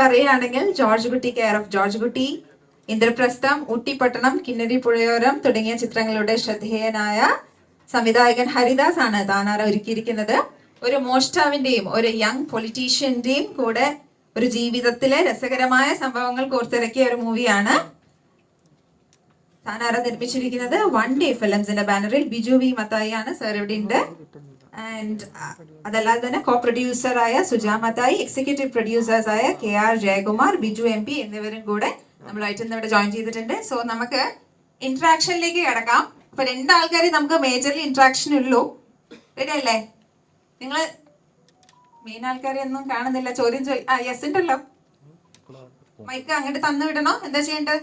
പറയുകയാണെങ്കിൽ George Kutty care of George കുട്ടി ഇന്ദ്രപ്രസ്ഥം ഊട്ടിപ്പട്ടണം കിന്നരി പുഴയോരം തുടങ്ങിയ ചിത്രങ്ങളുടെ ശ്രദ്ധേയനായ സംവിധായകൻ ഹരിദാസ് ആണ് താനാറ ഒരുക്കിയിരിക്കുന്നത്. ഒരു മോഷ്ടാവിന്റെയും ഒരു യങ് പൊളിറ്റീഷ്യന്റെയും കൂടെ ഒരു ജീവിതത്തിലെ രസകരമായ സംഭവങ്ങൾ കോർത്തിറക്കിയ ഒരു മൂവിയാണ് താനാറ നിർമ്മിച്ചിരിക്കുന്നത്. വൺ ഡേ ഫിലിംസിന്റെ ബാനറിൽ ബിജു വി മത്തായി ആണ് ആൻഡ് അതല്ലാതെ തന്നെ കോ പ്രൊഡ്യൂസറായ സുജാമതായി എക്സിക്യൂട്ടീവ് പ്രൊഡ്യൂസേഴ്സ് ആയ K R Jayakumar Biju M P എന്നിവരും കൂടെ നമ്മളായിട്ട് ഇവിടെ ജോയിൻ ചെയ്തിട്ടുണ്ട്. സോ നമുക്ക് ഇന്ററാക്ഷനിലേക്ക് കിടക്കാം. അപ്പൊ രണ്ടാൾക്കാരെ നമുക്ക് മേജർലി ഇന്ററാക്ഷൻ ഉള്ളൂ. റെഡി അല്ലേ? നിങ്ങൾ മെയിൻ ആൾക്കാരെ ഒന്നും കാണുന്നില്ല. ചോദ്യം ചോദി ആ യെസ് ഉണ്ടല്ലോ. മൈക്ക് അങ്ങോട്ട് തന്നു വിടണോ? എന്താ ചെയ്യേണ്ടത്?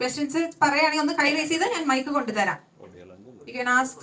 ക്വസ്റ്റ്യൻസ് പറയുകയാണെങ്കിൽ ഒന്ന് കൈ റേസ് ചെയ്ത് ഞാൻ മൈക്ക് കൊണ്ടുതരാം. യു ക്യാൻ ആസ്ക്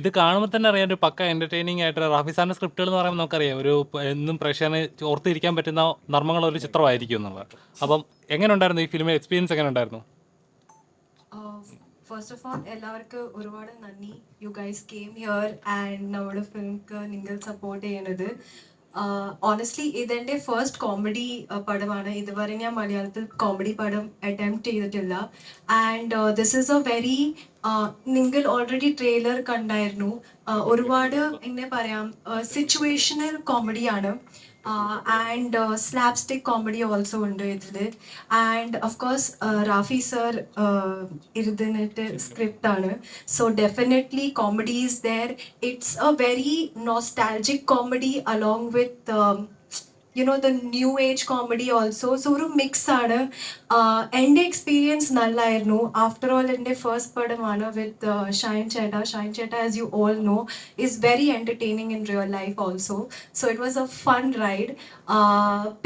ഇത് കാണുമ്പോൾ തന്നെ അറിയാം ഒരു പക്ക എന്റർടൈനിങ് ആയിട്ട് റാഫി സ്ക്രിപ്റ്റുകൾ എന്ന് പറയുമ്പോൾ നമുക്കറിയാം. ഒരു എന്നും പ്രേക്ഷകന് ഓർത്തിരിക്കാൻ പറ്റുന്ന നർമ്മങ്ങളുള്ള ഒരു ചിത്രമായിരിക്കും എന്നുള്ളത്. അപ്പം എങ്ങനെ ഉണ്ടായിരുന്നു ഈ ഫിലിമിൽ എക്സ്പീരിയൻസ് എങ്ങനെ ഉണ്ടായിരുന്നു ഫസ്റ്റ് ഓഫ് ഓൾ എല്ലാവർക്കും ഒരുപാട് നന്ദി. You guys came here and നമ്മുടെ ഫിലിംക്ക് നിങ്ങൾ സപ്പോർട്ട് ചെയ്യുന്നത് ഓണസ്റ്റ്ലി ഇതെന്റെ ഫസ്റ്റ് കോമഡി പടമാണ്. ഇതുവരെ ഞാൻ മലയാളത്തിൽ കോമഡി പടം അറ്റംപ്റ്റ് ചെയ്തിട്ടില്ല. And this is a very നിങ്ങൾ ഓൾറെഡി ട്രെയിലർ കണ്ടായിരുന്നു. ഒരുപാട് എങ്ങനെ പറയാം സിറ്റുവേഷണൽ കോമഡിയാണ് ആൻഡ് സ്ലാപ്സ്റ്റിക് കോമഡി ഓൾസോ ഉണ്ട് ഇതിൽ and of course Rafi sir ഇരുന്നിട്ട് സ്ക്രിപ്റ്റ് ആണ്. So definitely comedy is there it's a very nostalgic comedy along with you know the new age comedy also so ഒരു mix ആണ്. എന്റെ experience നല്ലായിരുന്നു. After all എന്റെ first പടമാണ് വിത്ത് ഷൈൻ ചേട്ട. ഷൈൻ ചേട്ട as you all know is very entertaining in real life also so it was a fun ride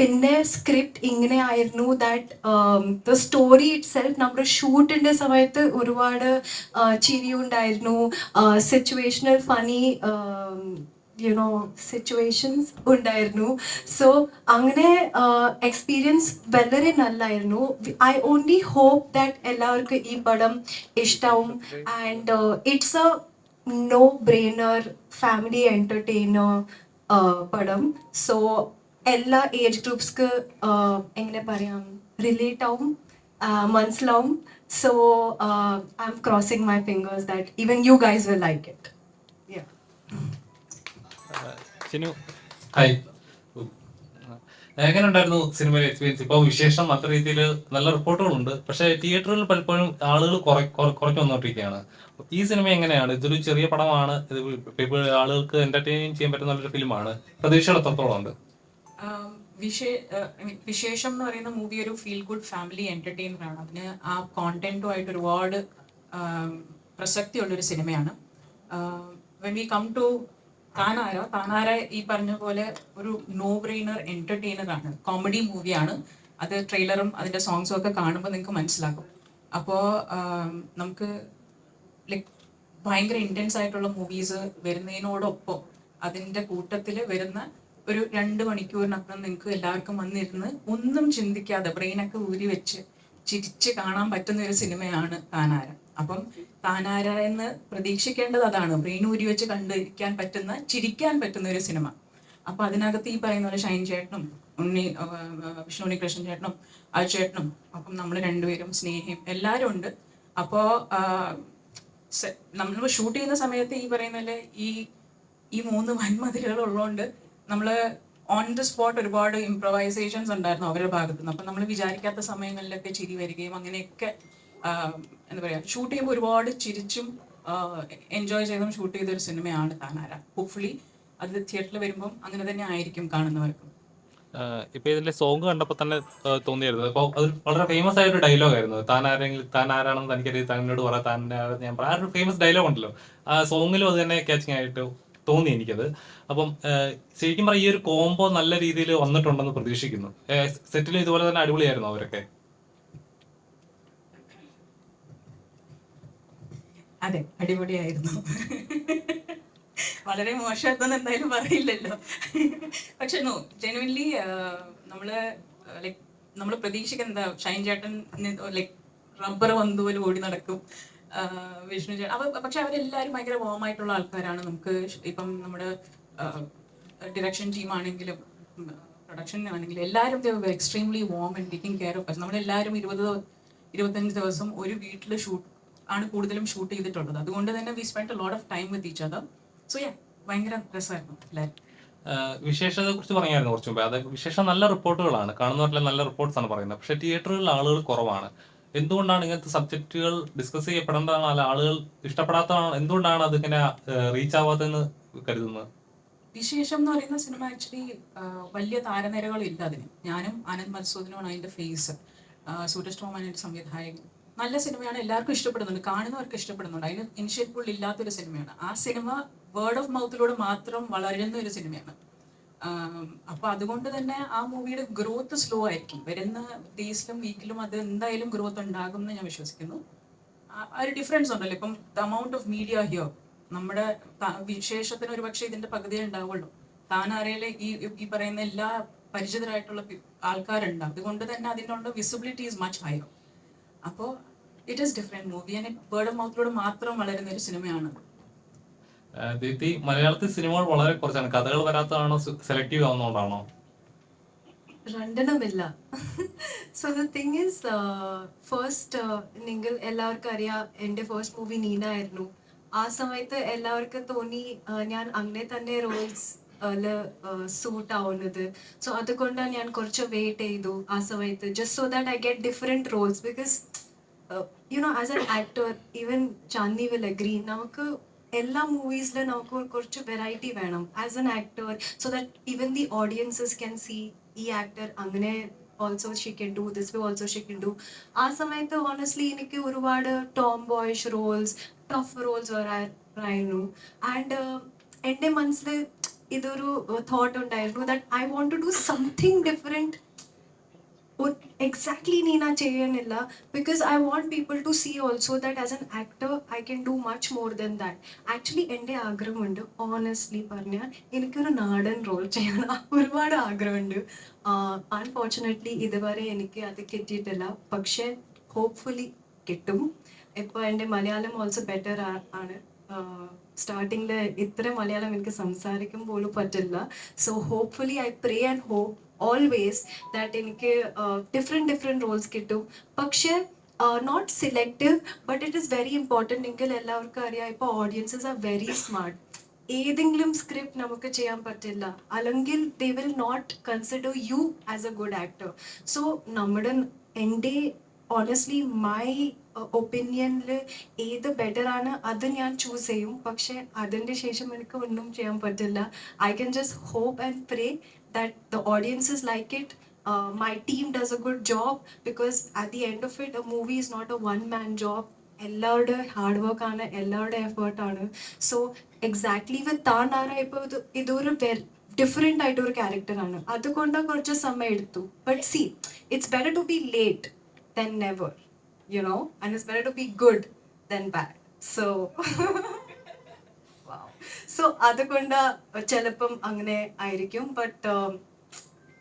പിന്നെ script ഇങ്ങനെ ആയിരുന്നു that the story itself നമ്മുടെ ഷൂട്ടിന്റെ സമയത്ത് ഒരുപാട് ചിരിയുണ്ടായിരുന്നു. Situational funny you know situations ഉണ്ടായിരുന്നു. സോ അങ്ങനെ എക്സ്പീരിയൻസ് വളരെ നല്ലായിരുന്നു. ഐ ഓൺലി ഹോപ്പ് ദാറ്റ് എല്ലാവർക്കും ഈ പടം ഇഷ്ടവും. And it's a no brainer family entertainer പടം. സോ എല്ലാ ഏജ് ഗ്രൂപ്പ്സ്ക്ക് എങ്ങനെ പറയാം റിലേറ്റ് ആവും uh, മനസ്സിലാവും. So I'm crossing my fingers that even you guys will like it Chinu hi. എങ്ങനെ ഉണ്ടായിരുന്നു സിനിമയിലെ എക്സ്പീരിയൻസ് ഇപ്പോൾ വിശേഷം നല്ല രീതിയിൽ നല്ല റിപ്പോർട്ടുകളുണ്ട്. പക്ഷേ തിയേറ്ററിൽ പലപ്പോഴും ആളുകൾ കുറഞ്ഞു വന്നുകൊണ്ടിരിക്കുകയാണ് ഈ സിനിമ എങ്ങനെയാണ്? ഇതൊരു ചെറിയ പടമാണ്. ഇത് ആളുകൾക്ക് എന്റർടൈൻ ചെയ്യാൻ പറ്റുന്ന നല്ലൊരു ഫിലിമാണ്. പ്രതീക്ഷകൾ എത്രത്തോളം ഉണ്ട്? വിശേഷം എന്ന് പറയുന്ന മൂവി ഒരു ഫീൽ ഗുഡ് ഫാമിലി എന്റർടൈനർ ആണ്. അതിന് ആ കോണ്ടന്റുമായിട്ട് ഒരുപാട് ഉള്ള പ്രസക്തിയുള്ളൊരു സിനിമയാണ്. When we come to Thaanara? കാനാര ഈ പറഞ്ഞ പോലെ ഒരു നോ ബ്രെയിനർ എന്റർടൈനർ ആണ് കോമഡി മൂവിയാണ് അത് ട്രെയിലറും അതിന്റെ സോങ്സും ഒക്കെ കാണുമ്പോൾ നിങ്ങൾക്ക് മനസ്സിലാകും. അപ്പോ നമുക്ക് ലൈക് ഭയങ്കര ഇന്റൻസ് ആയിട്ടുള്ള മൂവീസ് വരുന്നതിനോടൊപ്പം അതിന്റെ കൂട്ടത്തിൽ വരുന്ന ഒരു രണ്ട് മണിക്കൂറിനപ്പുറം നിങ്ങൾക്ക് എല്ലാവർക്കും വന്നിരുന്ന് ഒന്നും ചിന്തിക്കാതെ ബ്രെയിനൊക്കെ ഊരി വെച്ച് ചിരിച്ച് കാണാൻ പറ്റുന്ന ഒരു സിനിമയാണ് താനാര. അപ്പം താനാര എന്ന് പ്രതീക്ഷിക്കേണ്ടത് അതാണ്. ബ്രെയിൻ ഊരി വെച്ച് കണ്ടിരിക്കാൻ പറ്റുന്ന ചിരിക്കാൻ പറ്റുന്ന ഒരു സിനിമ. അപ്പൊ അതിനകത്ത് ഈ പറയുന്ന പോലെ ഷൈൻ ചേട്ടനും ഉണ്ണി വിഷ്ണു ഉണ്ണികൃഷ്ണൻ ചേട്ടനും അജു ചേട്ടനും അപ്പം നമ്മൾ രണ്ടുപേരും സ്നേഹം എല്ലാവരും ഉണ്ട്. അപ്പോൾ നമ്മൾ ഷൂട്ട് ചെയ്യുന്ന സമയത്ത് ഈ പറയുന്ന പോലെ ഈ ഈ മൂന്ന് വൻമതിലുകൾ ഉള്ളതുകൊണ്ട് നമ്മൾ ഓൺ ദി സ്പോട്ട് ഒരുപാട് ഇംപ്രവൈസേഷൻസ് ഉണ്ടായിരുന്നു അവരുടെ ഭാഗത്തുനിന്ന്. അപ്പം നമ്മൾ വിചാരിക്കാത്ത സമയങ്ങളിലൊക്കെ ചിരി വരികയും അങ്ങനെയൊക്കെ എന്താ പറയുക ഷൂട്ട് ചെയ്യുമ്പോൾ ഒരുപാട് ചിരിച്ചും എൻജോയ് ചെയ്തും ഷൂട്ട് ചെയ്ത ഒരു സിനിമയാണ് താനാര. ഹോപ്പ്ഫുള്ളി അത് തിയേറ്ററിൽ വരുമ്പോൾ അങ്ങനെ തന്നെ ആയിരിക്കും കാണുന്നവർക്കും. ഇപ്പൊ ഇതിന്റെ സോങ് കണ്ടപ്പോ തന്നെ തോന്നിയായിരുന്നു. അപ്പോൾ അത് വളരെ ഫേമസ് ആയ ഒരു ഡയലോഗ് ആയിരുന്നു. താൻ ആരെങ്കിലും താൻ ആരാണെന്ന് തനിക്കറിയാം തന്നോട് പറ താൻ ഞാൻ പറയാം. ആ ഒരു ഫേമസ് ഡയലോഗ് ഉണ്ടല്ലോ. ആ സോങ്ങിലും അത് തന്നെ ക്യാച്ചിങ് ആയിട്ട് തോന്നി എനിക്കത്. അപ്പം ശരിക്കും പറഞ്ഞാൽ ഈ ഒരു കോംബോ നല്ല രീതിയിൽ വന്നിട്ടുണ്ടെന്ന് പ്രതീക്ഷിക്കുന്നു. സെറ്റിൽ ഇതുപോലെ തന്നെ അടിപൊളിയായിരുന്നു അവരൊക്കെ. അതെ അടിപൊളിയായിരുന്നു. വളരെ മോശമായിരുന്നു എന്തായാലും പറയില്ലല്ലോ. പക്ഷെ നോ ജെനുവൻലി നമ്മൾ ലൈക് നമ്മൾ പ്രതീക്ഷിക്കുന്ന എന്താ ഷൈൻ ചേട്ടൻ ലൈക് റബ്ബർ പോലും ഓടി നടക്കും. വിഷ്ണു ചേട്ടൻ അവ പക്ഷെ അവരെല്ലാവരും ഭയങ്കര വോം ആയിട്ടുള്ള ആൾക്കാരാണ്. നമുക്ക് ഇപ്പം നമ്മുടെ ഡിറക്ഷൻ ടീം ആണെങ്കിലും പ്രൊഡക്ഷൻ ആണെങ്കിലും എല്ലാവരും extremely warm and taking care of നമ്മളെല്ലാവരും ഇരുപത് ഇരുപത്തഞ്ച് ദിവസം ഒരു വീട്ടിൽ ഷൂട്ട് ആണ് കൂടുതലും ഷൂട്ട് ചെയ്തിട്ടുള്ളത്. അതുകൊണ്ട് തന്നെ we spend lot of time with each other so yeah ഭയങ്കര രസമായിരുന്നു എല്ലാവരും വിശേഷത്തെ കുറിച്ച് പറഞ്ഞായിരുന്നു കുറച്ച് മുമ്പേ. അത് വിശേഷം നല്ല റിപ്പോർട്ടുകളാണ്. കാണുന്നവരെല്ലാം നല്ല റിപ്പോർട്ട്സ് ആണ് പറയുന്നത്. പക്ഷേ തിയേറ്ററുകളിൽ ആളുകൾ കുറവാണ്. എന്തുകൊണ്ടാണ് ഇങ്ങനത്തെ സബ്ജക്റ്റുകൾ ഡിസ്കസ് ചെയ്യപ്പെടേണ്ടതാണ് അല്ല ആളുകൾ ഇഷ്ടപ്പെടാത്തതാണ്? എന്തുകൊണ്ടാണ് അത് ഇങ്ങനെ റീച്ച് ആവാത്തതെന്ന് കരുതുന്നത്? വിശേഷം എന്ന് പറയുന്ന സിനിമ ആക്ച്വലി വലിയ താരനിരകളില്ല അതിന്. ഞാനും അനന്ത് മത്സൂദനുമാണ് അതിന്റെ ഫേസ് സൂരജ് ടോം അതിന്റെ സംവിധായകൻ നല്ല സിനിമയാണ് എല്ലാവർക്കും ഇഷ്ടപ്പെടുന്നുണ്ട് കാണുന്നവർക്ക് ഇഷ്ടപ്പെടുന്നുണ്ട്. അതിന് ഇനിഷ്യൽ പുൾ ഇല്ലാത്തൊരു സിനിമയാണ്. ആ സിനിമ വേർഡ് ഓഫ് മൗത്തിലൂടെ മാത്രം വളരുന്ന ഒരു സിനിമയാണ്. അപ്പൊ അതുകൊണ്ട് തന്നെ ആ മൂവിയുടെ ഗ്രോത്ത് സ്ലോ ആയിരിക്കും. വരുന്ന ഡേയ്സിലും വീക്കിലും അത് എന്തായാലും ഗ്രോത്ത് ഉണ്ടാകും എന്ന് ഞാൻ വിശ്വസിക്കുന്നു. ആ- ഒരു ഡിഫറൻസ് ഉണ്ടല്ലോ. ഇപ്പം the amount of media here നമ്മുടെ വിശേഷത്തിന് ഒരു പക്ഷേ ഇതിന്റെ പകുതിയേ ഉണ്ടാവുള്ളൂ. താനാരയിലെ ഈ ഈ പറയുന്ന എല്ലാ പരിചിതരായിട്ടുള്ള ആൾക്കാരുണ്ട്. അതുകൊണ്ട് തന്നെ അതിനുള്ള വിസിബിലിറ്റി ഈസ് മച്ച് ഹയർ അപ്പോൾ it is different movie and word of മൗത്തിലൂടെ മാത്രം വളരുന്ന ഒരു സിനിമയാണ് ദീപ്തി മലയാളത്തിൽ സിനിമകൾ വളരെ കുറച്ചാണ്. കഥകൾ വരാത്തതാണോ? സെലക്റ്റീവ് ആവുന്നതുകൊണ്ടാണോ? രണ്ടെണ്ണമില്ല. So the thing is first നിങ്ങൾ എല്ലാവർക്കും അറിയാം എന്റെ ഫസ്റ്റ് മൂവി നീന ആയിരുന്നു ആ സമയത്ത് എല്ലാവർക്കും തോന്നി ഞാൻ അങ്ങനെ തന്നെ റോൾസ് സൂട്ട് ആവുന്നത് സോ അതുകൊണ്ടാണ് ഞാൻ കുറച്ച് വെയിറ്റ് ചെയ്തു ആ സമയത്ത് just so that I get different roles because you know as an actor even Chandni will agree നമുക്ക് എല്ലാ മൂവീസിലും നമുക്ക് കുറച്ച് വെറൈറ്റി വേണം. As an actor so that even the audiences can see ഈ ആക്ടർ അങ്ങനെ also she can do this way also she can do ആ സമയത്ത് ഓണസ്റ്റ്ലി എനിക്ക് ഒരുപാട് tomboyish roles tough roles വരായിരുന്നു ആൻഡ് എന്റെ മനസ്സിൽ ഇതൊരു തോട്ട് ഉണ്ടായിരുന്നു that I want to do something different exactly Neena ചെയ്യണില്ല. Because I want people to see also that as an actor I can do much more than that actually എന്റെ ആഗ്രഹമുണ്ട് honestly പറഞ്ഞാൽ എനിക്കൊരു നാടൻ റോൾ ചെയ്യണം. ഒരുപാട് ആഗ്രഹമുണ്ട്. അൺഫോർച്ചുനേറ്റ്ലി ഇതുവരെ എനിക്ക് അത് കിട്ടിയിട്ടില്ല. പക്ഷേ ഹോപ്പ്ഫുള്ളി കിട്ടും. ഇപ്പോൾ എന്റെ മലയാളം ഓൾസോ ബെറ്റർ ആണ്. സ്റ്റാർട്ടിങ്ങിൽ ഇത്ര മലയാളം എനിക്ക് സംസാരിക്കും പോലും പറ്റില്ല. So hopefully I pray and hope always that എനിക്ക് ഡിഫറെന്റ് ഡിഫറെന്റ് റോൾസ് കിട്ടും. പക്ഷേ not selective but it is very important എങ്കിൽ എല്ലാവർക്കും അറിയാം ഇപ്പോൾ ഓഡിയൻസസ് ആർ വെരി സ്മാർട്ട് ഏതെങ്കിലും സ്ക്രിപ്റ്റ് നമുക്ക് ചെയ്യാൻ പറ്റില്ല. അല്ലെങ്കിൽ they will not consider you as a good actor so നമ്മുടെ എന്റെ ഓണസ്റ്റ്ലി മൈ ഒപ്പീനിയനിൽ ഏത് ബെറ്റർ ആണ് അത് ഞാൻ ചൂസ് ചെയ്യും. പക്ഷെ അതിന്റെ ശേഷം എനിക്ക് ഒന്നും ചെയ്യാൻ പറ്റില്ല. I can just hope and pray that the audiences like it my team does a good job because at the end of it a movie is not a one man job എല്ലാവരുടെ hard work ആണ് എല്ലാവരുടെ എഫേർട്ടാണ് so exactly വിത്ത് ആരാ ഇപ്പോൾ ഇത് ഇതൊരു different ആയിട്ടൊരു ക്യാരക്ടറാണ് അതുകൊണ്ട് കുറച്ച് സമയം എടുത്തു. But see it's better to be late than never you know and it's better to be good than bad so so അതുകൊണ്ട് ചിലപ്പം അങ്ങനെ ആയിരിക്കും. But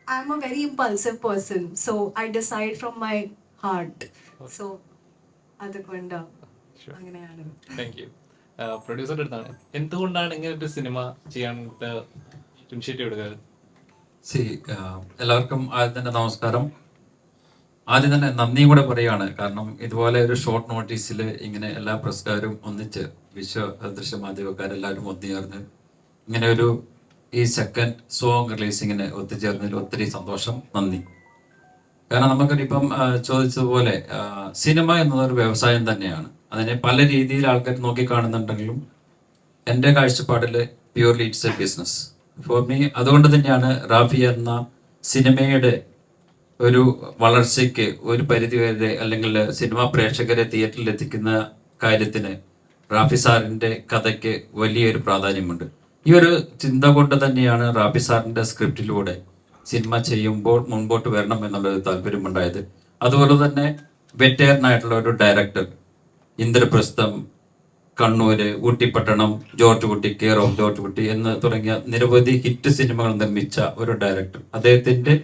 I'm a very impulsive person so I decide from my heart so അതുകൊണ്ട്. അങ്ങനെയാണ്. പ്രൊഡ്യൂസറുടെ അടുത്താണ്. എന്തുകൊണ്ടാണ് ഇങ്ങനെ ഒരു സിനിമ ചെയ്യാൻ ഇനിഷ്യേറ്റീവ് എടുക്കുന്നത് സി എല്ലാവർക്കും ആദ്യം തന്നെ നമസ്കാരം. ആദ്യം തന്നെ നന്ദിയും കൂടെ പറയുകയാണ് കാരണം ഇതുപോലെ ഒരു ഷോർട്ട് നോട്ടീസിൽ ഇങ്ങനെ എല്ലാ പ്രസ്കാരും ഒന്നിച്ച് വിശ്വ ദൃശ്യ മാധ്യമക്കാരെല്ലാവരും ഒത്തുചേർന്ന് ഇങ്ങനെ ഒരു ഈ സെക്കൻഡ് സോങ് റിലീസിങ്ങിന് ഒത്തുചേർന്നതിൽ ഒത്തിരി സന്തോഷം നന്ദി. കാരണം നമുക്കറിയിപ്പം ആ, ചോദിച്ചതുപോലെ സിനിമ എന്നതൊരു വ്യവസായം തന്നെയാണ്. അതിനെ പല രീതിയിൽ ആൾക്കാർ നോക്കി കാണുന്നുണ്ടെങ്കിലും എന്റെ കാഴ്ചപ്പാടിൽ purely it's a business for me അതുകൊണ്ട് തന്നെയാണ് റാഫി എന്ന സിനിമയുടെ ഒരു വളർച്ചയ്ക്ക് ഒരു പരിധി വരെ അല്ലെങ്കിൽ സിനിമാ പ്രേക്ഷകരെ തിയേറ്ററിൽ എത്തിക്കുന്ന കാര്യത്തിന് റാഫി സാറിന്റെ കഥയ്ക്ക് വലിയൊരു പ്രാധാന്യമുണ്ട്. ഈ ഒരു ചിന്ത കൊണ്ട് തന്നെയാണ് റാഫി സാറിന്റെ സ്ക്രിപ്റ്റിലൂടെ സിനിമ ചെയ്യുമ്പോൾ മുൻപോട്ട് വരണം എന്നുള്ളൊരു താല്പര്യമുണ്ടായത്. അതുപോലെ തന്നെ വെറ്റേറിനായിട്ടുള്ള ഒരു director Indraprastham Kannur Oottippattanam George Kutty care of George Kutty എന്ന് തുടങ്ങിയ നിരവധി ഹിറ്റ് സിനിമകൾ നിർമ്മിച്ച ഒരു ഡയറക്ടർ. അദ്ദേഹത്തിന്റെ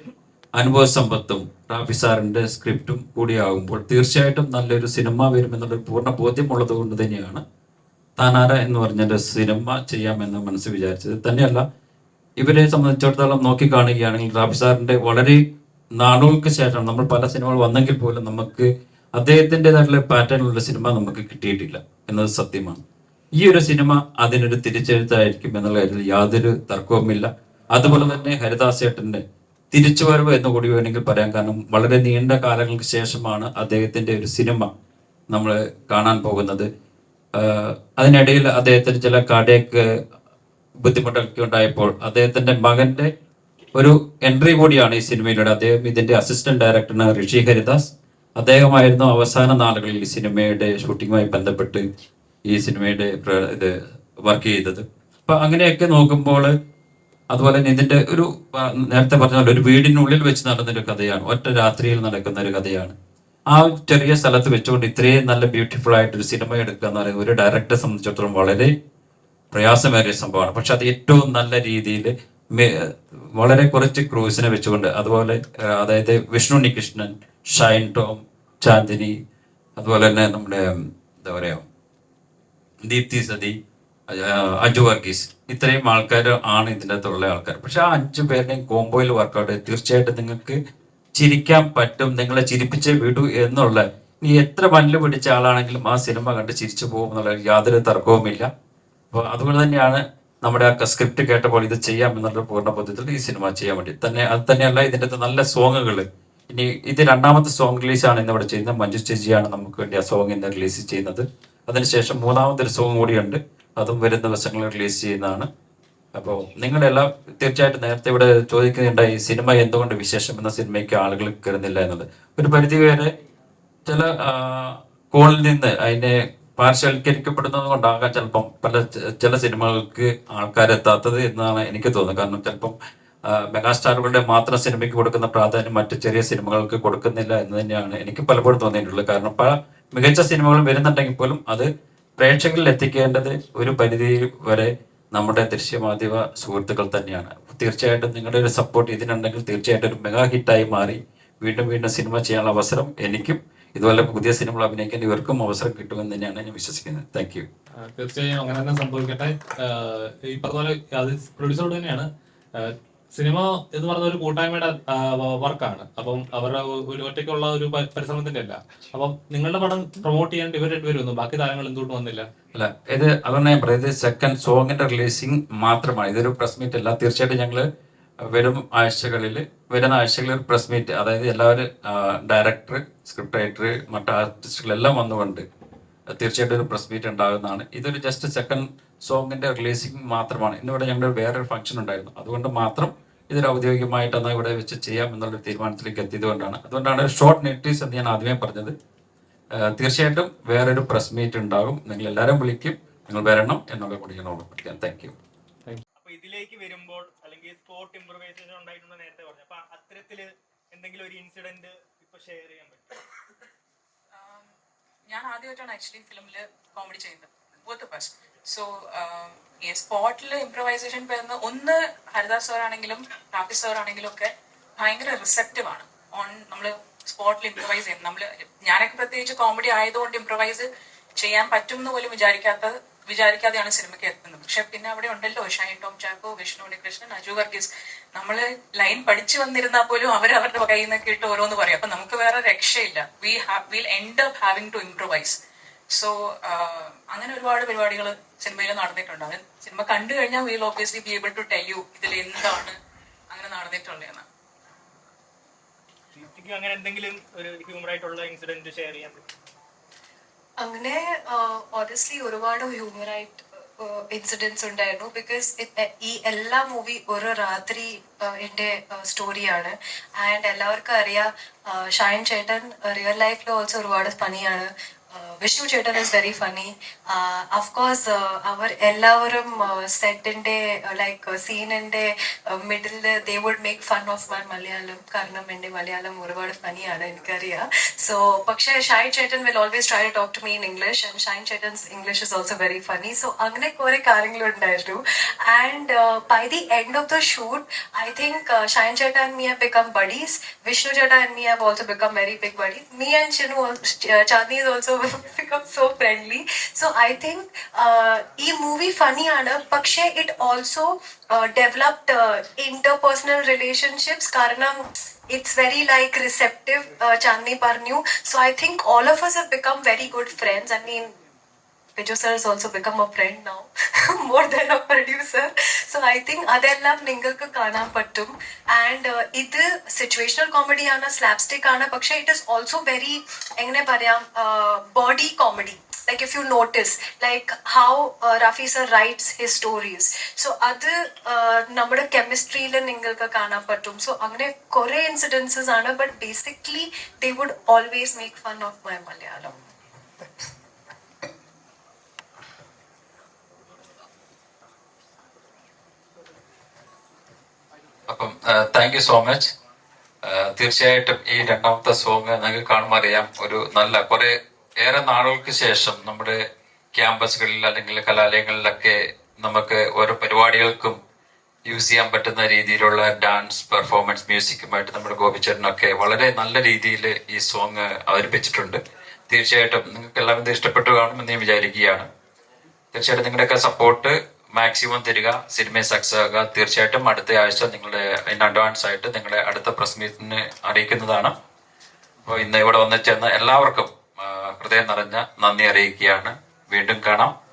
അനുഭവ സമ്പത്തും റാഫി സാറിന്റെ സ്ക്രിപ്റ്റും കൂടിയാകുമ്പോൾ തീർച്ചയായിട്ടും നല്ലൊരു സിനിമ വരുമെന്നുള്ളൊരു പൂർണ ബോധ്യമുള്ളത് കൊണ്ട് തന്നെയാണ് താനാര എന്ന് പറഞ്ഞൊരു സിനിമ ചെയ്യാമെന്ന് മനസ്സ് വിചാരിച്ചത്. തന്നെയല്ല ഇവരെ സംബന്ധിച്ചിടത്തോളം നോക്കി കാണുകയാണെങ്കിൽ റാഫി സാറിന്റെ വളരെ നാളുകൾക്ക് ശേഷം നമ്മൾ പല സിനിമകൾ വന്നെങ്കിൽ പോലും നമുക്ക് അദ്ദേഹത്തിന്റെതായിട്ടുള്ള പാറ്റേണിലുള്ള സിനിമ നമുക്ക് കിട്ടിയിട്ടില്ല എന്നത് സത്യമാണ്. ഈ ഒരു സിനിമ അതിനൊരു തിരിച്ചെഴുത്തായിരിക്കും എന്നുള്ള കാര്യത്തിൽ യാതൊരു തർക്കവുമില്ല. അതുപോലെ തന്നെ ഹരിദാസ് ചേട്ടന്റെ തിരിച്ചുവരവ് എന്ന് കൂടി വേണമെങ്കിൽ പറയാം. കാരണം വളരെ നീണ്ട കാലങ്ങൾക്ക് ശേഷമാണ് അദ്ദേഹത്തിന്റെ ഒരു സിനിമ നമ്മൾ കാണാൻ പോകുന്നത്. അതിനിടയിൽ അദ്ദേഹത്തിന് ചില കാർഡിയക്ക് ബുദ്ധിമുട്ടൊക്കെ ഉണ്ടായപ്പോൾ അദ്ദേഹത്തിന്റെ മകന്റെ ഒരു എൻട്രി കൂടിയാണ് ഈ സിനിമയിലൂടെ. അദ്ദേഹം ഇതിന്റെ അസിസ്റ്റന്റ് ഡയറക്ടറാണ് ഋഷി ഹരിദാസ്. അദ്ദേഹമായിരുന്നു അവസാന നാളുകളിൽ ഈ സിനിമയുടെ ഷൂട്ടിങ്ങുമായി ബന്ധപ്പെട്ട് ഈ സിനിമയുടെ ഇത് വർക്ക് ചെയ്തത്. അപ്പൊ അങ്ങനെയൊക്കെ നോക്കുമ്പോൾ അതുപോലെ തന്നെ ഇതിന്റെ ഒരു നേരത്തെ പറഞ്ഞ പോലെ ഒരു വീടിനുള്ളിൽ വെച്ച് നടന്നൊരു കഥയാണ്. ഒറ്റ രാത്രിയിൽ നടക്കുന്ന ഒരു കഥയാണ്. ആ ചെറിയ സ്ഥലത്ത് വെച്ചുകൊണ്ട് ഇത്രയും നല്ല ബ്യൂട്ടിഫുൾ ആയിട്ട് ഒരു സിനിമ എടുക്കുക എന്ന് പറയുന്നത് ഒരു ഡയറക്ടറെ സംബന്ധിച്ചിടത്തോളം വളരെ പ്രയാസമേറിയ സംഭവമാണ്. പക്ഷെ അത് ഏറ്റവും നല്ല രീതിയിൽ വളരെ കുറച്ച് ക്രൂസിനെ വെച്ചുകൊണ്ട് അതുപോലെ അതായത് വിഷ്ണു ഉണ്ണികൃഷ്ണൻ ഷൈൻ ടോം ചാന്ദിനി അതുപോലെ തന്നെ നമ്മുടെ എന്താ പറയാ ദീപ്തി സതി അജു വർഗീസ്. ഇത്രയും ആൾക്കാർ ആണ് ഇതിന്റെ അകത്തുള്ള ആൾക്കാർ. പക്ഷെ ആ അഞ്ചു പേരുടെയും കോംബോയിൽ വർക്കൗട്ട് തീർച്ചയായിട്ടും നിങ്ങൾക്ക് ചിരിക്കാൻ പറ്റും നിങ്ങളെ ചിരിപ്പിച്ചേ വിടൂ എന്നുള്ള. നീ എത്ര മല്ല് പിടിച്ച ആളാണെങ്കിലും ആ സിനിമ കണ്ട് ചിരിച്ചു പോകും എന്നുള്ള യാതൊരു തർക്കവുമില്ല. അപ്പോൾ അതുകൊണ്ട് തന്നെയാണ് നമ്മുടെ ആ സ്ക്രിപ്റ്റ് കേട്ടപ്പോൾ ഇത് ചെയ്യാം എന്നുള്ള പൂർണ ബോധ്യത്തിൽ ഈ സിനിമ ചെയ്യാൻ വേണ്ടി. തന്നെ അത് തന്നെയല്ല ഇതിന്റെ നല്ല സോങ്ങുകൾ ഇനി ഇത് രണ്ടാമത്തെ സോങ് റിലീസാണ് ഇന്ന് ഇവിടെ ചെയ്യുന്നത്. മഞ്ജു ചേച്ചിയാണ് നമുക്ക് വേണ്ടി ആ സോങ് ഇന്ന് റിലീസ് ചെയ്യുന്നത്. അതിനുശേഷം മൂന്നാമത്തെ ഒരു സോങ് കൂടിയുണ്ട്. അതും വരും ദിവസങ്ങളിൽ റിലീസ് ചെയ്യുന്നതാണ്. അപ്പോൾ നിങ്ങളെല്ലാം തീർച്ചയായിട്ടും നേരത്തെ ഇവിടെ ചോദിക്കുന്നുണ്ടായി ഈ സിനിമ എന്തുകൊണ്ട് വിശേഷം എന്ന സിനിമയ്ക്ക് ആളുകൾ കയറുന്നില്ല എന്നത്. ഒരു പരിധി വരെ ചില കോണിൽ നിന്ന് അതിനെ പാർശ്വവൽക്കരിക്കപ്പെടുന്നത് കൊണ്ടാകാം ചിലപ്പം പല ചില സിനിമകൾക്ക് ആൾക്കാരെത്താത്തത് എന്നാണ് എനിക്ക് തോന്നുന്നത്. കാരണം ചിലപ്പം മെഗാസ്റ്റാറുകളുടെ മാത്രം സിനിമയ്ക്ക് കൊടുക്കുന്ന പ്രാധാന്യം മറ്റു ചെറിയ സിനിമകൾക്ക് കൊടുക്കുന്നില്ല എന്ന് തന്നെയാണ് എനിക്ക് പലപ്പോഴും തോന്നിയിട്ടുള്ളത്. കാരണം പല മികച്ച സിനിമകൾ വരുന്നുണ്ടെങ്കിൽ പോലും അത് പ്രേക്ഷകരിൽ എത്തിക്കേണ്ടത് ഒരു പരിധി വരെ നമ്മുടെ ദൃശ്യമാധ്യമ സുഹൃത്തുക്കൾ തന്നെയാണ്. തീർച്ചയായിട്ടും നിങ്ങളുടെ ഒരു സപ്പോർട്ട് ഇതിനുണ്ടെങ്കിൽ തീർച്ചയായിട്ടും ഒരു മെഗാ ഹിറ്റായി മാറി വീണ്ടും വീണ്ടും സിനിമ ചെയ്യാനുള്ള അവസരം എനിക്കും ഇതുപോലെ പുതിയ സിനിമകൾ അഭിനയിക്കാൻ ഇവർക്കും അവസരം കിട്ടുമെന്ന് തന്നെയാണ് ഞാൻ വിശ്വസിക്കുന്നത്. താങ്ക് യു തീർച്ചയായും അങ്ങനെ തന്നെ സംഭവിക്കട്ടെ. ഈ പറഞ്ഞ പോലെ പ്രൊഡ്യൂസറോട് തന്നെയാണ്. സിനിമ എന്ന് പറഞ്ഞ ഒരു കൂട്ടായ്മയുടെ വർക്കാണ്. അപ്പം അവരുടെ ഒരു ഒറ്റയ്ക്കുള്ള ഒരു പരിശ്രമത്തിന്റെ അല്ല. അപ്പം നിങ്ങളുടെ പടം പ്രൊമോട്ട് ചെയ്യാൻ ഇവർ രണ്ടുപേരും ബാക്കി താരങ്ങൾ എന്തുകൊണ്ട് വന്നില്ല? അല്ല ഇത് അതുകൊണ്ട് ഞാൻ പറയുന്നത് സെക്കൻഡ് സോങ്ങിന്റെ റിലീസിങ് മാത്രമാണ്. ഇതൊരു പ്രസ് മീറ്റ് അല്ല. തീർച്ചയായിട്ടും ഞങ്ങൾ വരും ആഴ്ചകളിൽ വരുന്ന ആഴ്ചകളിൽ പ്രസ് മീറ്റ് അതായത് എല്ലാവരും ഡയറക്ടർ സ്ക്രിപ്റ്റ് റൈറ്റർ മറ്റു ആർട്ടിസ്റ്റുകളെല്ലാം വന്നുകൊണ്ട് തീർച്ചയായിട്ടും ഒരു പ്രസ് മീറ്റ് ഉണ്ടാകുന്നതാണ്. ഇതൊരു ജസ്റ്റ് സെക്കൻഡ് സോങ്ങിന്റെ റിലീസിങ് മാത്രമാണ്. ഇന്നിവിടെ ഞങ്ങളുടെ വേറൊരു ഫംഗ്ഷൻ ഉണ്ടായിരുന്നു. അതുകൊണ്ട് മാത്രം ഇതൊരു ഔദ്യോഗികമായിട്ട് എന്നാൽ ഇവിടെ വെച്ച് ചെയ്യാം എന്നുള്ള തീരുമാനത്തിലേക്ക് എത്തിയത് കൊണ്ടാണ്. അതുകൊണ്ടാണ് ഷോർട്ട് നോട്ടീസ് എന്ന് ഞാൻ ആദ്യമേ പറഞ്ഞത്. തീർച്ചയായിട്ടും വേറൊരു പ്രസ് മീറ്റ് ഉണ്ടാകും. നിങ്ങൾ എല്ലാവരും വിളിക്കും. നിങ്ങൾ വരണം എന്നുള്ള കൂടി ഞാൻ ഓർമ്മിപ്പിക്കാം താങ്ക് യു ഇതിലേക്ക് വരുമ്പോൾ അല്ലെങ്കിൽ സ്പോട്ട് ഇംപ്രവൈസേഷൻ ഉണ്ടായിട്ടുണ്ടെന്ന് നേരത്തെ പറഞ്ഞു. അപ്പൊ അത്തരത്തിൽ എന്തെങ്കിലും ഒരു ഇൻസിഡന്റ് ഇപ്പൊ ഷെയർ ചെയ്യാൻ പറ്റും ഞാൻ ആദ്യമായിട്ടാണ് ആക്ച്വലി ഫിലിമിൽ കോമഡി ചെയ്യുന്നത്. ബോത്ത് ഫസ്റ്റ് സോ ഈ സ്പോട്ടിൽ ഇംപ്രവൈസേഷൻ പേർന്ന് ഒന്ന് ഹരിദാസ് സാർ ആണെങ്കിലും റാഫി സാർ ആണെങ്കിലും ഒക്കെ ഭയങ്കര റിസെപ്റ്റീവ് ആണ്. ഓൺ നമ്മൾ സ്പോട്ടിൽ ഇംപ്രവൈസ് ചെയ്യുന്നത്. നമ്മൾ ഞാനൊക്കെ പ്രത്യേകിച്ച് കോമഡി ആയതുകൊണ്ട് ഇംപ്രവൈസ് ചെയ്യാൻ പറ്റും എന്ന് പോലും വിചാരിക്കാത്ത വിചാരിക്കാതെയാണ് സിനിമയ്ക്ക് എത്തുന്നത്. പക്ഷെ പിന്നെ അവിടെ ഉണ്ടല്ലോ ഷൈൻ ടോം ചാക്കോ വിഷ്ണു ഉണ്ണികൃഷ്ണൻ അജു വർഗീസ്. നമ്മൾ ലൈൻ പഠിച്ചു വന്നിരുന്നാൽ പോലും അവർ അവരുടെ കയ്യിൽ നിന്നൊക്കെ ഇട്ട് ഓരോന്ന് പറയും. അപ്പൊ നമുക്ക് വേറെ രക്ഷയില്ല. We will end up having to improvise so അങ്ങനെ ഒരുപാട് പരിപാടികൾ സിനിമയിൽ നടന്നിട്ടുണ്ട്. അത് സിനിമ കണ്ടു കഴിഞ്ഞാൽ will obviously be able to tell you ഇതിൽ എന്താണ് അങ്ങനെ നടന്നിട്ടുള്ളതെന്ന്. അങ്ങനെ എന്തെങ്കിലും ഒരു ഹ്യൂമർ ആയിട്ടുള്ള ഇൻസിഡന്റ് ഷെയർ ചെയ്യാൻ പറ്റും അങ്ങനെ ഓബിയസ്ലി ഒരുപാട് ഹ്യൂമറായിട്ട് ഇൻസിഡൻസ് ഉണ്ടായിരുന്നു. ബിക്കോസ് ഈ എല്ലാ മൂവി ഒരു രാത്രി എന്റെ സ്റ്റോറിയാണ് ആൻഡ് എല്ലാവർക്കും അറിയാം ഷൈൻ ചേട്ടൻ റിയൽ ലൈഫിൽ ഓൾസോ ഒരുപാട് പണിയാണ് Uh, Vishnu Chetan is very funny. Uh, of course, uh, our Ellavaram uh, set in the uh, like uh, scene in day, uh, middle, uh, they would make fun of my Malayalam, Karnam and Malayalam, Uravad funny in Korea. So, Paksha Shine Chetan will always try to talk to me in English, and Shine Chetan's English is also very funny. So, Angne Kore Karinglu And uh, by the end of the shoot, I think uh, Shine Chetan and me have become buddies. Vishnu Chetan and me have also become very big buddies. Me and Chinu, uh, uh Chandni is also become so friendly. So I think uh, e movie funny ആണ് പക്ഷേ it also uh, developed uh, interpersonal relationships കാരണം it's very like receptive uh, Chandni പറഞ്ഞു so I think all of us have become very good friends I mean Viju sir has also become a friend now, more than a producer. So I think അതെല്ലാം നിങ്ങൾക്ക് കാണാൻ പറ്റും and ഇത് situational comedy ആണ് slapstick ആണ് പക്ഷെ it is also very എങ്ങനെ പറയാം body comedy like if you notice like how Rafi sir writes his stories so അത് uh, നമ്മുടെ കെമിസ്ട്രിയിൽ നിങ്ങൾക്ക് കാണാൻ പറ്റും സോ അങ്ങനെ കുറെ ഇൻസിഡൻസസ് ആണ് but basically they would always make fun of my Malayalam അപ്പം താങ്ക് യു സോ മച്ച് തീർച്ചയായിട്ടും ഈ രണ്ടാമത്തെ സോങ് നിങ്ങൾക്ക് കാണുമ്പോൾ അറിയാം ഒരു നല്ല കുറെ ഏറെ നാളുകൾക്ക് ശേഷം നമ്മുടെ ക്യാമ്പസുകളിൽ അല്ലെങ്കിൽ കലാലയങ്ങളിലൊക്കെ നമുക്ക് ഓരോ പരിപാടികൾക്കും യൂസ് ചെയ്യാൻ പറ്റുന്ന രീതിയിലുള്ള ഡാൻസ് പെർഫോമൻസ് മ്യൂസിക്കുമായിട്ട് നമ്മുടെ ഗോപിച്ചേട്ടനൊക്കെ വളരെ നല്ല രീതിയിൽ ഈ സോങ് അവതരിപ്പിച്ചിട്ടുണ്ട്. തീർച്ചയായിട്ടും നിങ്ങൾക്ക് എല്ലാവരും ഇത് ഇഷ്ടപ്പെട്ടു കാണുമെന്ന് ഞാൻ വിചാരിക്കുകയാണ്. തീർച്ചയായിട്ടും നിങ്ങളുടെയൊക്കെ സപ്പോർട്ട് മാക്സിമം തരിക സിനിമയെ സക്സസ് ആകുക. തീർച്ചയായിട്ടും അടുത്ത ആഴ്ച നിങ്ങളുടെ ഇൻ അഡ്വാൻസ് ആയിട്ട് നിങ്ങളെ അടുത്ത പ്രസ് മീറ്റിന് അറിയിക്കുന്നതാണ്. അപ്പോൾ ഇന്ന് ഇവിടെ വന്നു ചേർന്ന എല്ലാവർക്കും ഹൃദയം നിറഞ്ഞ നന്ദി അറിയിക്കുകയാണ്. വീണ്ടും കാണാം.